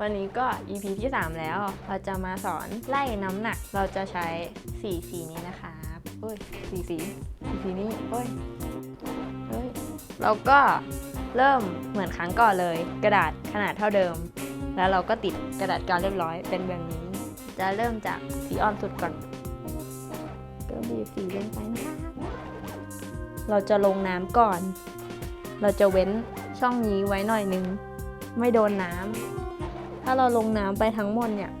วันนี้ก็ EP ที่ 3 แล้ว เราจะมาสอนไล่น้ำหนัก เราจะใช้4สีนี้นะคะเอ้ยสีสีสีสีนี้เอ้ยเอ้ยเราก็เริ่มเหมือนครั้งก่อนเลย กระดาษขนาดเท่าเดิม แล้วเราก็ติดกระดาษกาวเรียบร้อยเป็นแบบนี้ จะเริ่มจากสีอ่อนสุดก่อนก็บีบสีลงไปนะคะเราจะลงน้ำก่อน เราจะเว้นช่องนี้ไว้หน่อยนึง ไม่โดนน้ำถ้าเราลงน้ำไปทั้งหมดเนี่ย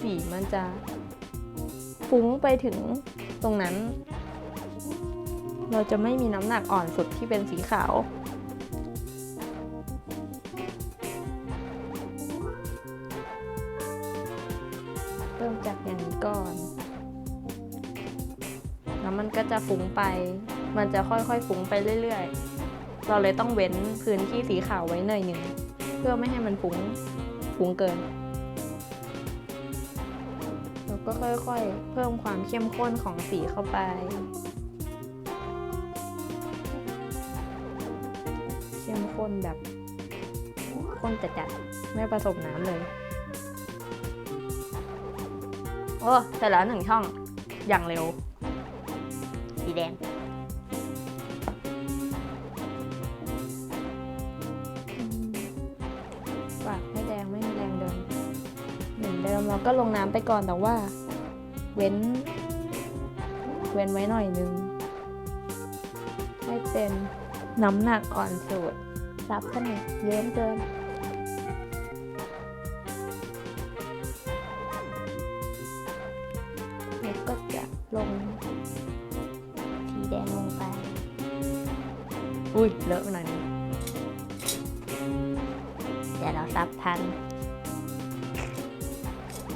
สีมันจะฟุ้งไปถึงตรงนั้น เราจะไม่มีน้ำหนักอ่อนสุดที่เป็นสีขาวเริ่มจากอย่างนี้ก่อน แล้วมันก็จะฟุ้งไป มันจะค่อยๆฟุ้งไปเรื่อยๆ เราเลยต้องเว้นพื้นที่สีขาวไว้หน่อยหนึ่งเพื่อไม่ให้มันฟุ้งฟุ้งเกินแล้วก็ค่อยๆ เพิ่มความเข้มข้นของสีเข้าไป เข้มข้นแบบข้นจัดๆไม่ผสมน้ำเลยโอ้เสร็จแล้วหนึ่งช่องอย่างเร็ว สีแดง ปากไม่แดงไม่มีแรงเดินเหมือนเดิมเราก็ลงน้ำไปก่อนแต่ว่า เว้น เว้นไว้หน่อยนึง ให้เป็นน้ำหนักอ่อนสุดรับขนาดเยิ้มเกินแล้วก็จะลงสีแดงลงไป อุ้ยเลอะหน่อย นึงเดี๋ยวเราซับทัน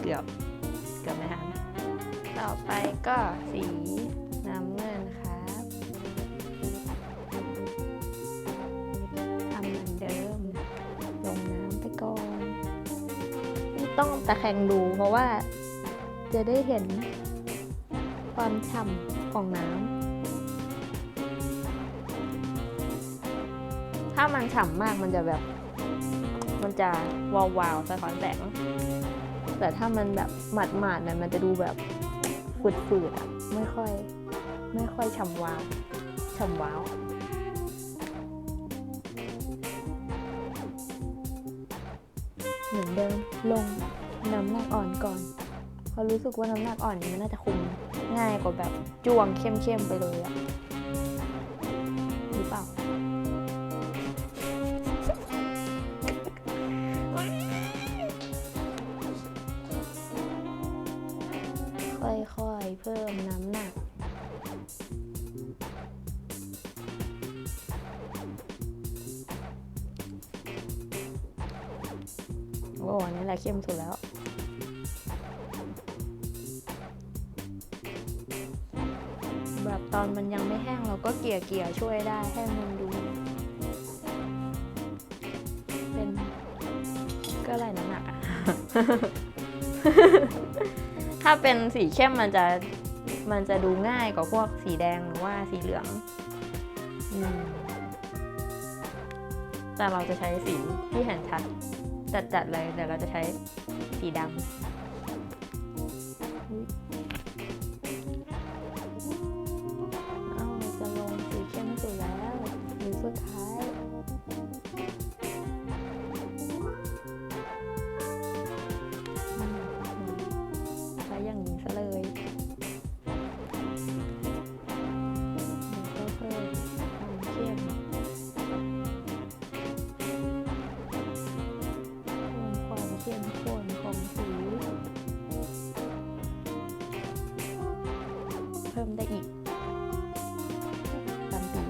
เกือบ เกือบไม่ทัน ต่อไปก็สีน้ำเงินครับทำเหมือนเดิม ลงน้ำไปก่อนไม่ต้องตะแคงดูเพราะว่าจะได้เห็นความฉ่ำของน้ำ ถ้ามันฉ่ำมากมันจะแบบ มันจะวาววาวๆสะท้อนแสงแต่ถ้ามันแบบหมาดหมาดๆเนี่ยมันจะดูแบบฝืดๆอะไม่ค่อย ไม่ค่อยฉ่ำวาวฉ่ำวาวเหมือนเดิมลงน้ำหนักอ่อนก่อนเพราะรู้สึกว่าน้ำหนักอ่อนนี้มันน่าจะคุมง่ายกว่าแบบจ้วงเข้มๆไปเลยอะ เพิ่มน้ำหนัก โอ้อันนี่แหละเข้มสุดแล้วแบบตอนมันยังไม่แห้งเราก็เกี่ยเกี่ยช่วยได้ให้มันดู เป็นก็อะไรน้ำหนักอะ ถ้าเป็นสีเข้มมันจะมันจะดูง่ายกว่าพวกสีแดงหรือว่าสีเหลืองอมแต่เราจะใช้สีที่เห็นชัดจัดๆเลยแต่เราจะใช้สีดำ พิ่มได้อีกตามสี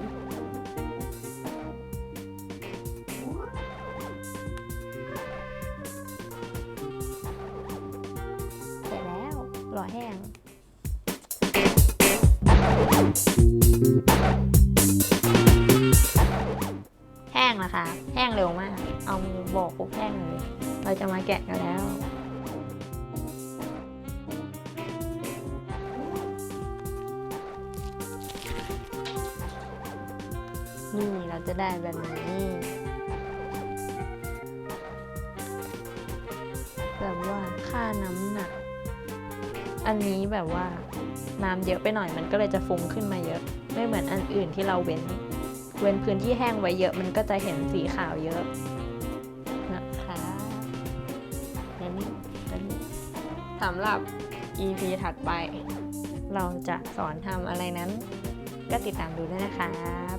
เสร็จแล้วรอแห้งแห้งแล้วค่ะแห้งเร็วมาก เอามือโบอกปุ๊บแห้งเลย เราจะมาแกะกันแล้ว นี่เราจะได้แบบนี้แบบว่าค่าน้ำหนัก อันนี้แบบว่าน้ำเยอะไปหน่อยมันก็เลยจะฟุ้งขึ้นมาเยอะ ไม่เหมือนอันอื่นที่เราเว้น เว้นพื้นที่แห้งไว้เยอะมันก็จะเห็นสีขาวเยอะนะคะและนี่และนี่สำหรับ EP ถัดไป เราจะสอนทำอะไรนั้น ก็ติดตามดูด้วยนะครับ